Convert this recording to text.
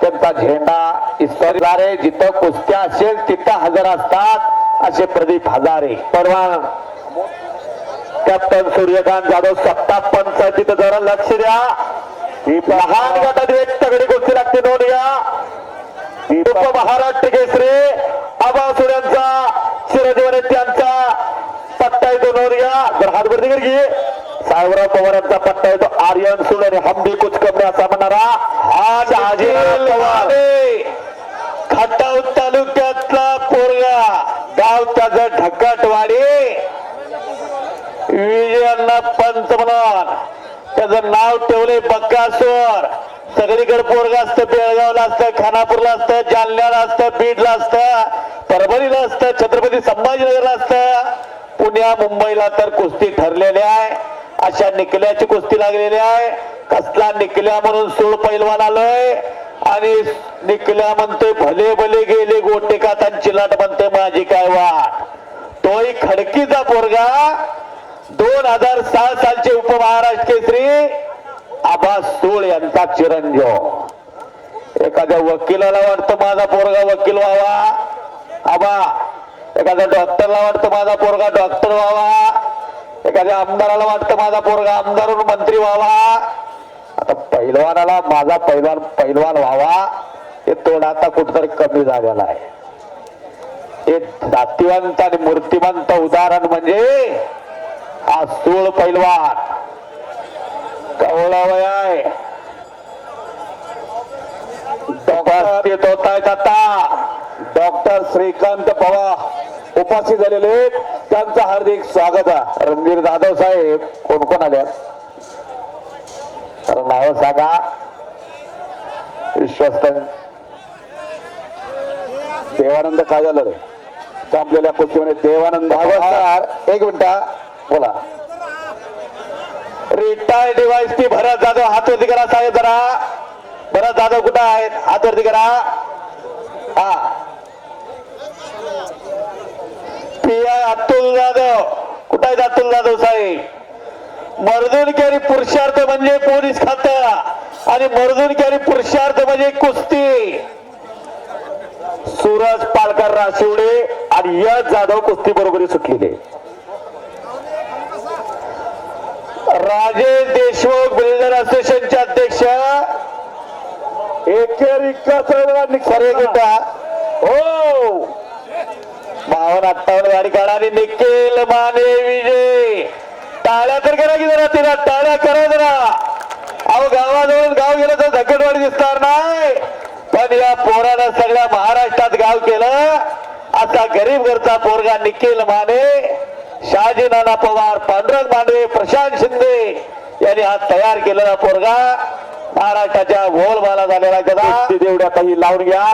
त्यांचा झेंडा इस्तारे जिथं कुस्त्या असेल तिथं हजर असतात असे प्रदीप हजारे. परवा कॅप्टन सूर्यकांत जाधव सत्ता पंच तिथं जरा लक्ष द्या. ही लहान गटात एक तगडी कुस्ती लागते घ्या उप महाराष्ट्र केसरी आबा सुड्यांचा चिरंजीवन त्यांचा पट्टा येतो नोंद घ्या जर हातवरती कर घे साहेबराव पवारांचा पट्टा येतो. आर्यन सुड आणि हमदी कुच कमी असा म्हणणारा हा शहाजी खटाव तालुक्यातला पोरगा. गाव त्याचा ढक्कटवाडी विजयांना पंच म्हणून त्याचं नाव ठेवले बक्कासोर सगळीकडे पोरगा असतं बेळगावला असतं खानापूरला असतं जालन्याला असतं बीडला असतं परभणीला असतं छत्रपती संभाजीनगरला असतं. पुण्या मुंबईला तर कुस्ती ठरलेली आहे. अशा निकल्याची कुस्ती लागलेली आहे. कसला निकल्या म्हणून सोळ पैलवान आलोय. आणि निकल्या म्हणतोय भले भले गेले गोटे का चिलाट म्हणतोय माझी काय वाट. तोही खडकीचा पोरगा दोन हजार सहा सालचे उपमहाराष्ट्र केसरी आबा सोळ यांचा चिरंजीव. एखाद्या वकिलाला वाटतं माझा पोरगा वकील व्हावा. आबा एखाद्या डॉक्टरला वाटतं माझा पोरगा डॉक्टर व्हावा. एखाद्या आमदाराला वाटतं माझा पोरगा आमदारून मंत्री व्हावा. आता पैलवानाला माझा पैलवान पैलवान व्हावा हे तोड आता कुठतरी कमी झालेला आहे. हे जातीवंत आणि मूर्तिमंत उदाहरण म्हणजे हा सोळ पैलवान. कवळा वय आहे. उपस्थित होत आहेत आता डॉक्टर श्रीकांत पवार. उपस्थित झालेले आहेत. त्यांचं हार्दिक स्वागत आहे. रणवीर जाधव साहेब कोण कोण आले? तर नाव सांगा. विश्वस्त. देवानंद काय झालं रे? संपलेल्या कुस्तीमध्ये देवानंद भागवत एक मिनिटा बोला. रिटायर्ड डिवाइस ती भरत जाधव हात वरती करा साहेब जरा. भरत जाधव कुठं आहेत? हात वरती करा. हा. आय अतुल जाधव. कुठं आहेत अतुल जाधव साहेब मर्दुनकरी पुरुषार्थ म्हणजे पोलीस खातं आणि मर्दुनकरी पुरुषार्थ म्हणजे कुस्ती. सूरज पालकर राशिवडे आणि यश जाधव कुस्ती बरोबरी सुटलेले राजेश देशमुख बिल्डर असोसिएशनचे अध्यक्ष. एकेरिका खरे गुंडा हो. बावन्न अठ्ठावन्न गाडी काढा आणि निखिल माने विजय. टाळ्या तर करा की जरा तिला टाळ्या करा जरा. अहो गावाजवळ गाव गेलं तर धकटवाडी दिसणार नाही. पण या पोरानं सगळ्या महाराष्ट्रात गाव केलं. असा गरीब घरचा पोरगा निखिल माने. शहाजी नाना पवार पांडुरंग मांडवे प्रशांत शिंदे यांनी हा तयार केलेला पोरगा. महाराष्ट्राच्या गोलमाला झालेला गदा. तेवढ्या काही लावून घ्या.